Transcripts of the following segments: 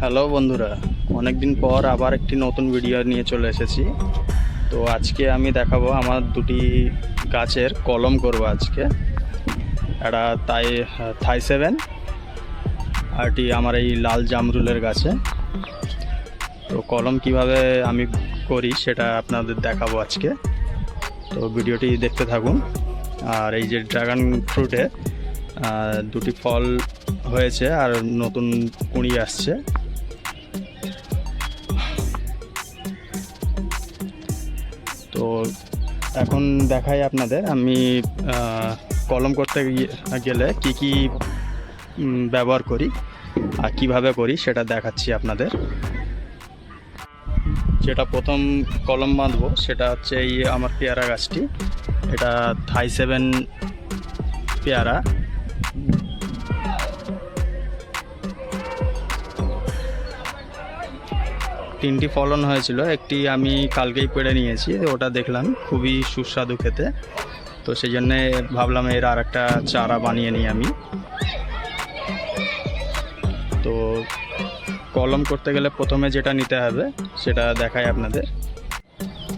Hello বন্ধুরা, অনেকদিন পর আবার একটি নতুন ভিডিও নিয়ে চলে এসেছি। তো আজকে আমি দেখাবো আমার দুটি গাছের কলম করব আজকে। একটা তাই থাই সেভেন আরটি আমার এই লাল জামরুলের গাছে। তো কলম কীভাবে আমি করি সেটা আপনাদের দেখাবো আজকে। তো ভিডিওটি দেখতে থাকুন। আর এই যে ড্রাগন ফ্রুটে দুটি ফল হয়েছে আর নতুন কুঁড়ি আসছে। এখন দেখাই আপনাদের, আমি কলম করতে গেলে কি কি ব্যবহার করি আর কীভাবে করি সেটা দেখাচ্ছি আপনাদের। যেটা প্রথম কলম বাঁধবো সেটা হচ্ছে এই আমার পেয়ারা গাছটি। এটা থাই সেভেন পেয়ারা। তিনটি ফলন হয়েছিল, একটি আমি কালকেই পেড়ে নিয়েছি, ওটা দেখলাম, খুবই সুস্বাদু খেতে। তো সেই জন্যে ভাবলাম এর আর একটা চারা বানিয়ে নিই আমি। তো কলম করতে গেলে প্রথমে যেটা নিতে হবে, সেটা দেখাই আপনাদের।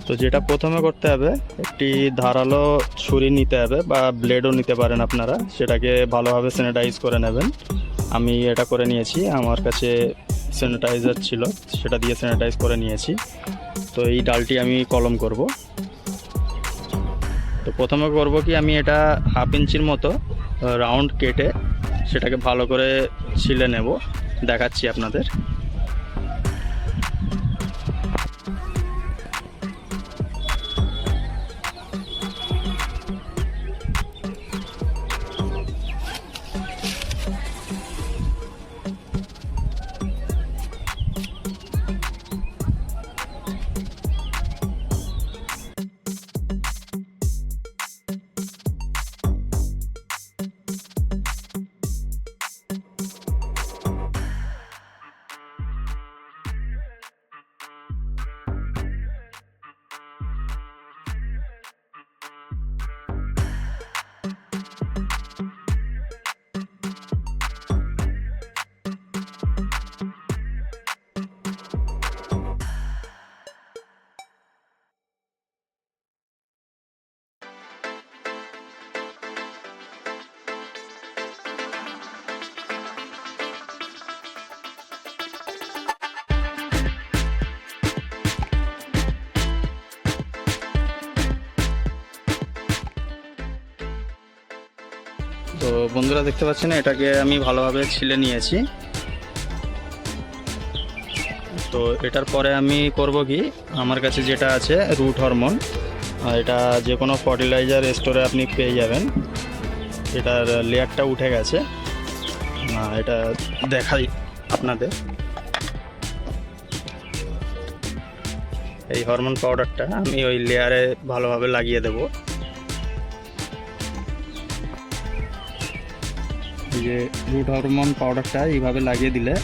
তো যেটা প্রথমে করতে হবে, একটি ধারালো ছুরি নিতে হবে, বা ব্লেডও নিতে পারেন আপনারা, সেটাকে ভালোভাবে স্যানিটাইজ করে নেবেন। আমি এটা করে নিয়েছি, আমার কাছে স্যানিটাইজার ছিল, সেটা দিয়ে স্যানিটাইজ করে নিয়েছি। তো এই ডালটি আমি কলম করব। তো প্রথমে করব কি, আমি এটা হাফ ইঞ্চির মতো রাউন্ড কেটে সেটাকে ভালো করে ছিলে নেব। দেখাচ্ছি আপনাদের। বন্ধুরা দেখতে পাচ্ছেন, এটাকে আমি ভালোভাবে ছিলে নিয়েছি। তো এটার পরে আমি করব কি, আমার কাছে যেটা আছে রুট হরমোন এটা যে কোনো ফার্টিলাইজার স্টোরে আপনি পেয়ে যাবেন। এটার লেয়ারটা উঠে গেছে। না, এটা দেখাই আপনাদের। এই হরমোন পাউডারটা আমি ওই লেয়ারে ভালোভাবে লাগিয়ে দেবো। যে রুট হরমোন পাউডারটা এইভাবে লাগিয়ে দিলে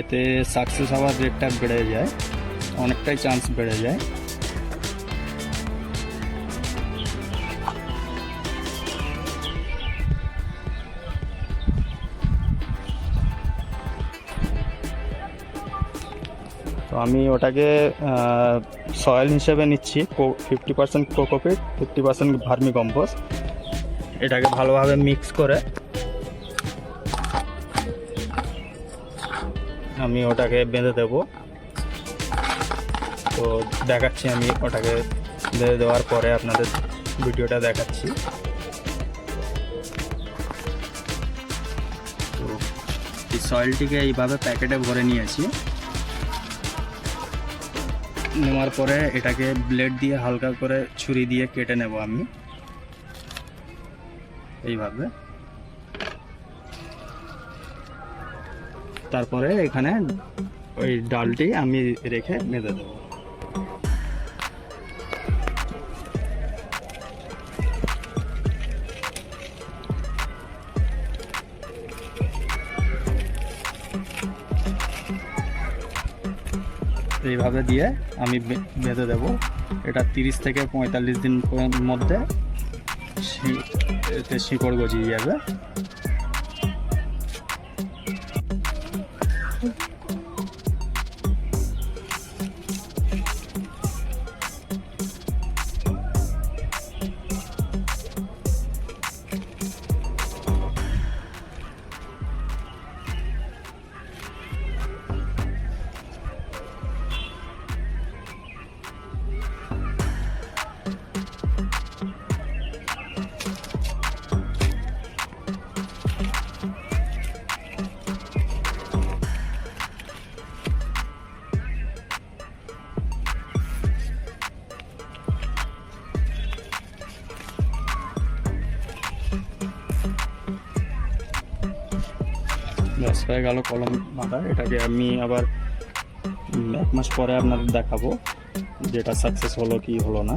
এতে সাকসেস হওয়ার রেটটা বেড়ে যায়, অনেকটাই চান্স বেড়ে যায়। তো আমি ওটাকে সয়েল হিসেবে নিচ্ছি fifty percent cocopeat fifty percent vermicompost. এটাকে ভালোভাবে মিক্স করে আমি ওটাকে বেঁধে দেব। তো দেখাচ্ছি আমি ওটাকে বেঁধে দেওয়ার পরে আপনাদের ভিডিওটা দেখাচ্ছি। তো এই সয়েলটিকে এইভাবে প্যাকেটে ভরে নিয়েছি। নেওয়ার পরে এটাকে ব্লেড দিয়ে হালকা করে ছুরি দিয়ে কেটে নেব আমি। এইভাবে। তারপরে এখানে ওই ডালটি আমি রেখে বেঁধে দেবো। এইভাবে দিয়ে আমি বেঁধে দেবো। এটা তিরিশ থেকে পঁয়তাল্লিশ দিন মধ্যে শিকড় গজিয়ে যাবে Thank you. লস হয়ে গেল কলম বাঁধা এটাকে আমি আবার এক মাস পরে আপনাদের দেখাবো যেটা সাকসেস হলো কি হলো না।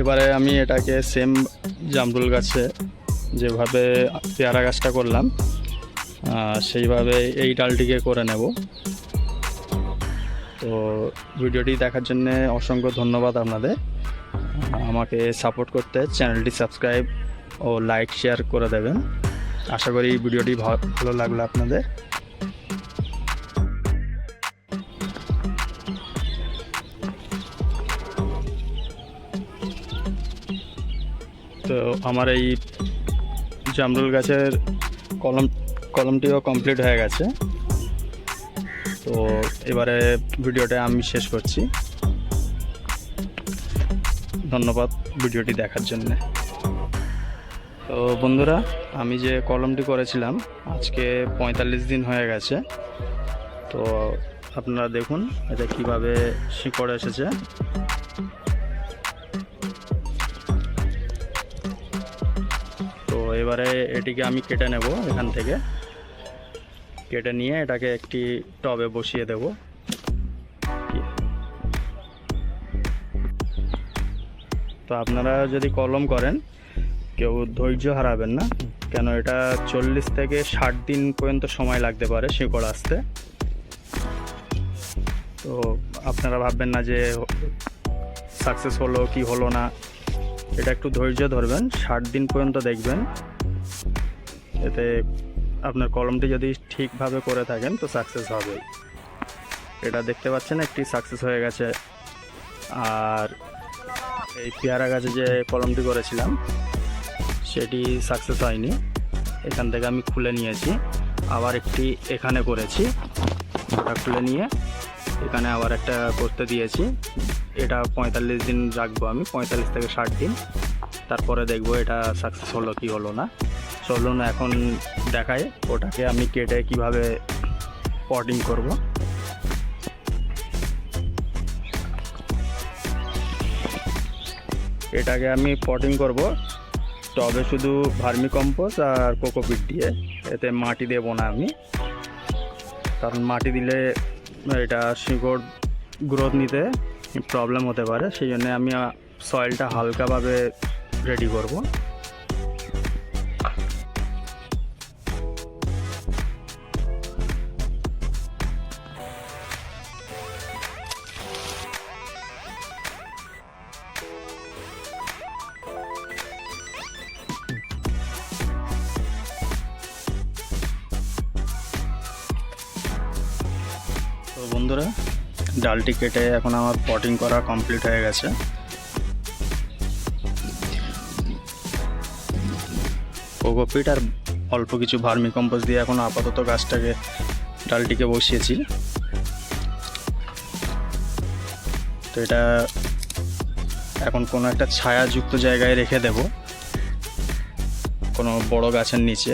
এবারে আমি এটাকে সেম জামরুল গাছে যেভাবে পেয়ারা গাছটা করলাম সেইভাবে এই ডালটিকে করে নেব। তো ভিডিওটি দেখার জন্য অসংখ্য ধন্যবাদ আপনাদের। আমাকে সাপোর্ট করতে চ্যানেলটি সাবস্ক্রাইব ও লাইক শেয়ার করে দেবেন। আশা করি ভিডিওটি ভালো লাগল আপনাদের। তো আমার এই জামরুল গাছের কলম, কলমটিও কমপ্লিট হয়ে গেছে। তো এবারে ভিডিওটা আমি শেষ করছি। ধন্যবাদ ভিডিওটি দেখার জন্য। তো বন্ধুরা, আমি যে কলমটি করেছিলাম, আজকে পঁয়তাল্লিশ দিন হয়ে গেছে। তো আপনারা দেখুন, এটা কীভাবে শিকড় এসেছে। তো এবারে এটিকে আমি কেটে নেব এখান থেকে। কেটে নিয়ে এটাকে একটি টবে বসিয়ে দেব। তো আপনারা যদি কলম করেন, কেউ ধৈর্য হারাবেন না। কেন এটা চল্লিশ থেকে ষাট দিন পর্যন্ত সময় লাগতে পারে শিকড় আসতে। তো আপনারা ভাববেন না যে সাকসেস হলো কি হলো না। এটা একটু ধৈর্য ধরবেন, ষাট দিন পর্যন্ত দেখবেন। এতে আপনার কলমটি যদি ঠিকভাবে করে থাকেন, তো সাকসেস হবে। এটা দেখতে পাচ্ছেন, একটি সাকসেস হয়ে গেছে। আর এই পেয়ারা গাছে যে কলমটি করেছিলাম, সেটি সাকসেস হয়নি। এখান থেকে আমি খুলে নিয়েছি। আবার একটি এখানে করেছি। ওটা খুলে নিয়ে এখানে আবার একটা করতে দিয়েছি। এটা পঁয়তাল্লিশ দিন রাখব আমি, পঁয়তাল্লিশ থেকে ষাট দিন। তারপরে দেখব এটা সাকসেস হলো কি হলো না। চলুন এখন দেখায় ওটাকে আমি কেটে কীভাবে পটিং করব। এটাকে আমি পটিং করব। তবে শুধু ভার্মি কম্পোস্ট আর কোকোপিট দিয়ে। এতে মাটি দেবো না আমি। কারণ মাটি দিলে এটা শিকড় গ্রোথ নিতে প্রবলেম হতে পারে। সেই জন্য আমি সয়েলটা হালকাভাবে রেডি করব। বন্ধুরা ডালটি কেটে এখন আমার পটিং করা কমপ্লিট হয়ে গেছে। কোকোপিট আর অল্প কিছু ভার্মি কম্পোস্ট দিয়ে এখন আপাতত গাছটাকে ডালটিকে বসিয়েছি। তো এটা এখন কোনো একটা ছায়াযুক্ত জায়গায় রেখে দেব। কোনো বড় গাছের নিচে।